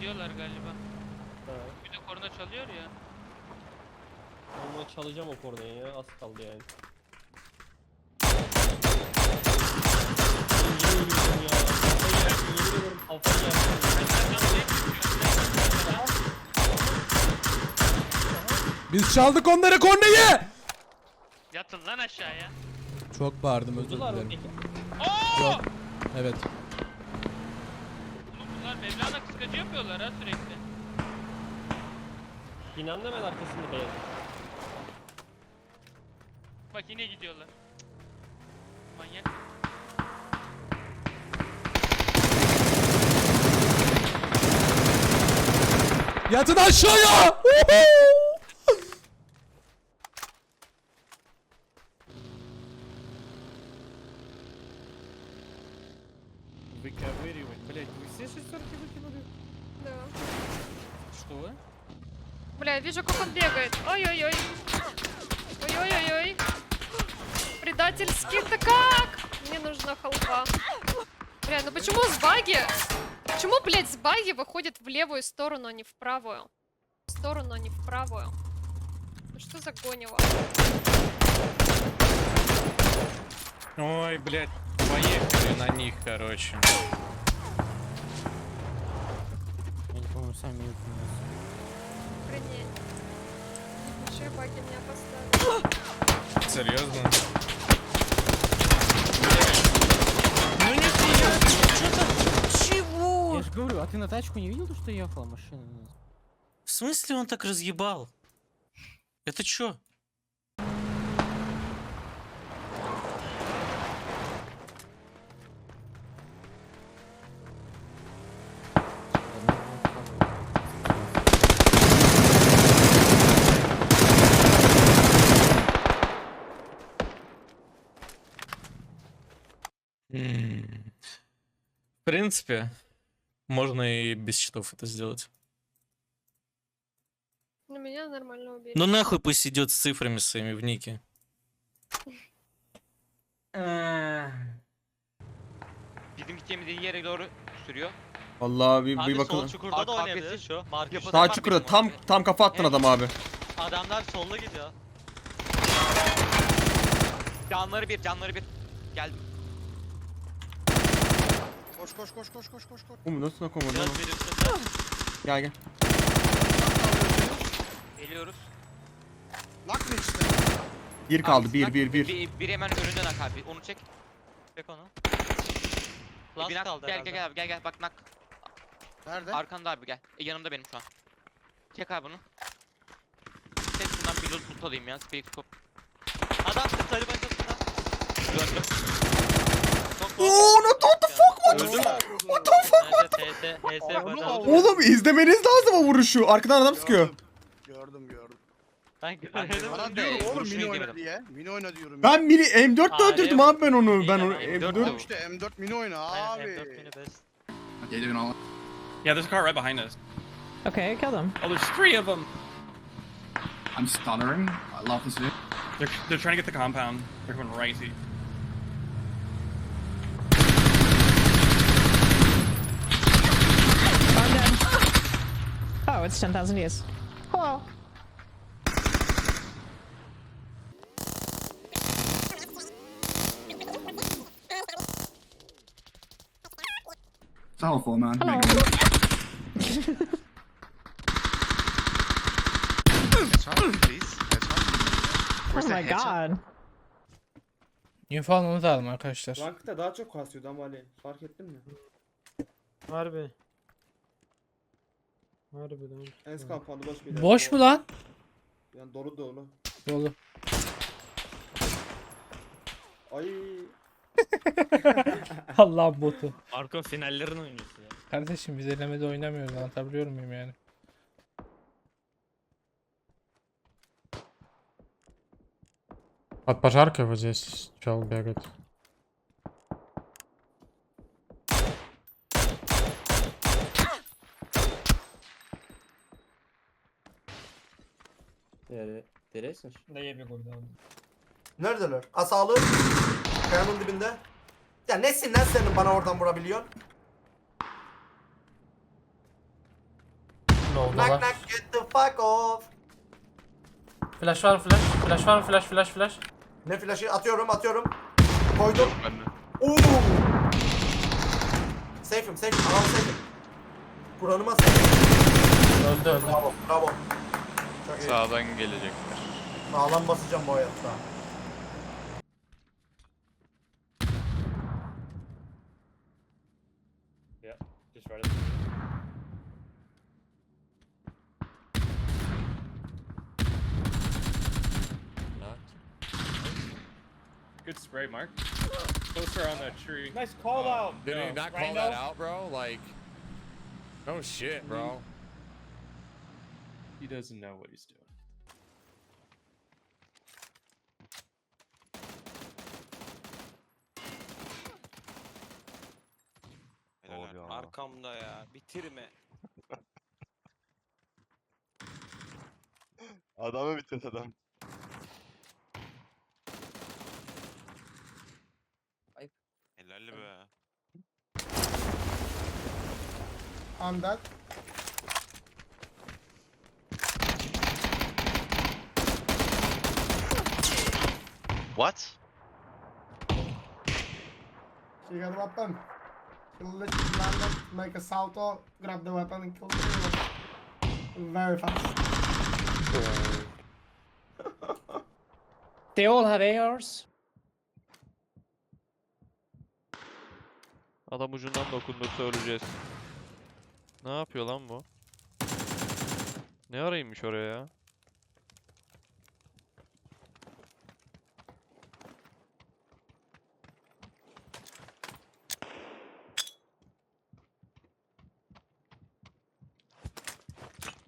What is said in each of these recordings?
Diyorlar galiba. Ha. Bir de korna çalıyor ya. Onunla çalacağım o kornayı ya. Az kaldı yani. Yemin ediyorum ya. Kafayı yersin, yemin ederim kafayı yersin. Biz çaldık onları korneyi. Yatın lan aşağıya. Çok bağırdım özür Vurdular mı dilerim. peki? Yok. Evet. Oğlum bunlar Mevlana kıskacı yapıyorlar ha sürekli. Binanın hemen arkasında beyaz. Bak yine gidiyorlar. Manyak. Yatın aşağıya. Uhu! Выковыривать. Блять, вы все шестерки выкинули? Да. Что? Бля, вижу, как он бегает. Ой-ой-ой. Ой-ой-ой-ой. Предательски. Да как? Мне нужна халва. Бля, ну почему с баги? Почему, блядь, с баги выходит в левую сторону, а не в правую? В сторону, а не в правую. Ну что за гонево? Ой, блядь. Поехали на них, короче. Они, по-моему, сами упомянули. Охренеть. Еще баги меня поставили. Серьезно? Ну не Чего? Я же говорю, а ты на тачку не видел, то, что ехала машина? В смысле он так разъебал? Это чё? Принципе, можно и без счетов это сделать. Ну меня нормально убили. Ну нахуй пусть идет с цифрами своими в нике. Bizim gideceğimiz yere doğru sürüyor. Vallahi bir, bir Abi sol bakalım. çukurda da oynayabilir. Şu. Market Sağ çukura tam tam kafa attın adam abi. Adamlar solda gidiyor. Canları bir, canları bir. Geldim. Koş koş koş koş koş koş koş. Oğlum nasıl nakomadı lan? Biraz bir üstünde. Gel gel. Geliyoruz. Nak mı işte? Bir kaldı Abi, bir bak, bir bir. Bir, bir hemen önünden ak abi. Onu çek. Çek onu. Last bir nak, kaldı gel herhalde. gel gel abi gel gel bak nak. Nerede? Arkanda abi gel. E, yanımda benim şu an. Çek abi bunu. Çek şundan bir loot loot alayım ya. Space scope. Adam Taliban çatısında. Döndüm. Oo what the fuck? Öldü mü? What the fuck? TS, TS Oğlum izlemeniz lazım o vuruşu. Arkadan adam sıkıyor. Gördüm gördüm. Ben. Bana de diyorum oğlum mini oyna diye. Mini oyna diyorum. Ben mini M4 Aa, evet. abi ben onu. Ben onu yani, M4 M4. de- işte M4 mini oyna abi. M4 mini best. Yeah, there's a car right behind us. Okay, kill them. Oh, there's three of them. I'm stuttering. I love this video. They're, they're trying to get the compound. They're coming right to you. I'm dead. Oh, it's 10,000 years. Hello. It's awful man. Hello. Oh my god. Info almamız lazım arkadaşlar. Rankta daha çok kasıyordu ama Ali. Fark ettin mi? Harbi. Harbiden. Ens kampanda boş bir Boş mu lan? Yani dolu dolu. Dolu. Ay. Allah botu. Arka finallerin oyuncusu ya. Kardeşim biz elemede oynamıyoruz anlatabiliyor muyum yani? Под пожаркой вот здесь чел бегает. Jesteś. Daję biegu bir daha. Neredeler? Asalı. Kayanın dibinde. Ya nesin lan senin bana oradan vurabiliyorsun? Ne oldu lan? knock get the fuck off. Flash var flash? Flash var mı flash flash flash? Ne flaşı? Atıyorum atıyorum. Koydum. Ben. Oo. Safe'im safe'im. Anam safe'im. Kur'an'ıma safe'im. Öldü öldü. Bravo bravo. Çok. Sağdan gelecekler. Sağlam basacağım bu hayatta. Yeah, just right. Good spray, Mark. Closer on that tree. Nice call uh, out. Did he not call that out, bro? Like, no shit, bro. He doesn't know what he's doing. Arkamda ya. Bitirme. Adamı bitir adam. Helal be. Dead. What? You got a weapon. Literally land up, make a salto, grab the weapon and kill the Very fast. They all have ARs. Adam ucundan dokundursa öleceğiz. Ne yapıyor lan bu? Ne araymış oraya ya?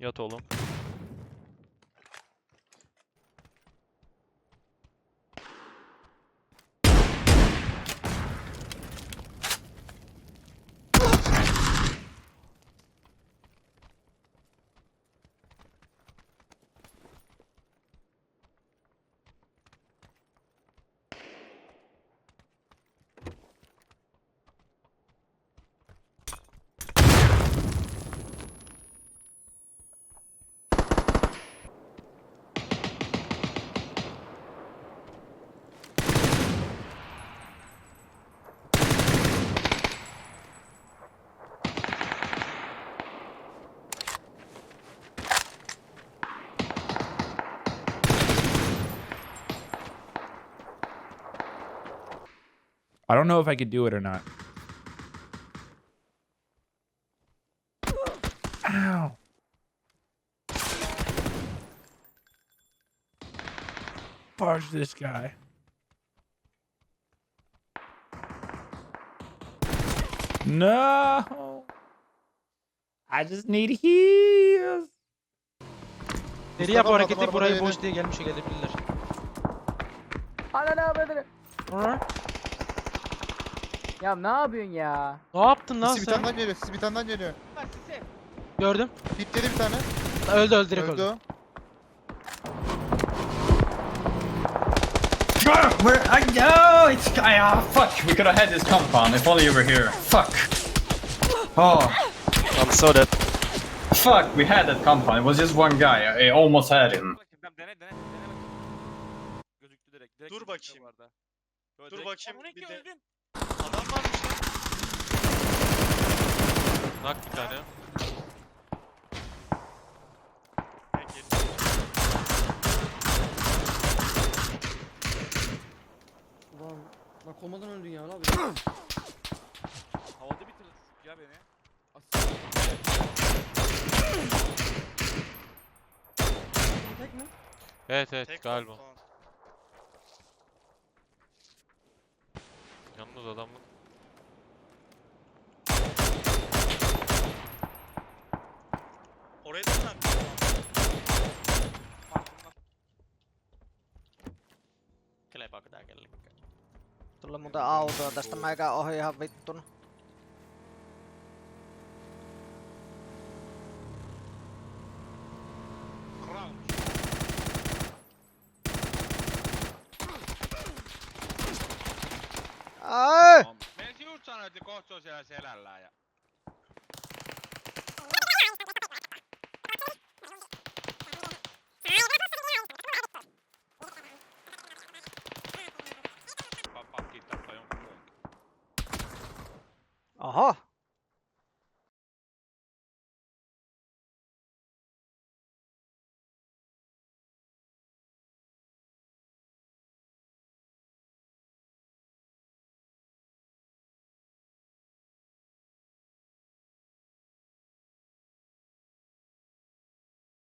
Yat oğlum. I don't know if I could do it or not. Ow. Barge this guy. No. I just need heals. Deri yap o hareketi burayı boş diye gelmiş gelebilirler. Ya ne yapıyorsun ya? Ne yaptın lan sen? geliyor. Siz bir tane daha geliyor. Gördüm. Bitti bir tane. Öldü öldü direkt öldü. Where I go? It's ah fuck. We could have had this compound if only you were here. Fuck. Oh. I'm so dead. Fuck. We had that compound. It was just one guy. I almost had him. Dene dene dene. Gözüktü direkt. direkt Dur gözüktü bakayım. bu arada. Dur direkt- bakayım, bir de- öldün. Adam varmış lan. Nak bir tane. Ulan bak olmadan öldün ya abi. Havada bitirdi ya beni. Tek mi? Evet evet Tek galiba. compound. Oraya da mı Kelepaako tää kellekään? Tulee muuten autoa tästä mäkään ohi ihan vittuna. Kohta se on siellä selällään ja... Pa- Pakki tappaa jonkun muun. Oho!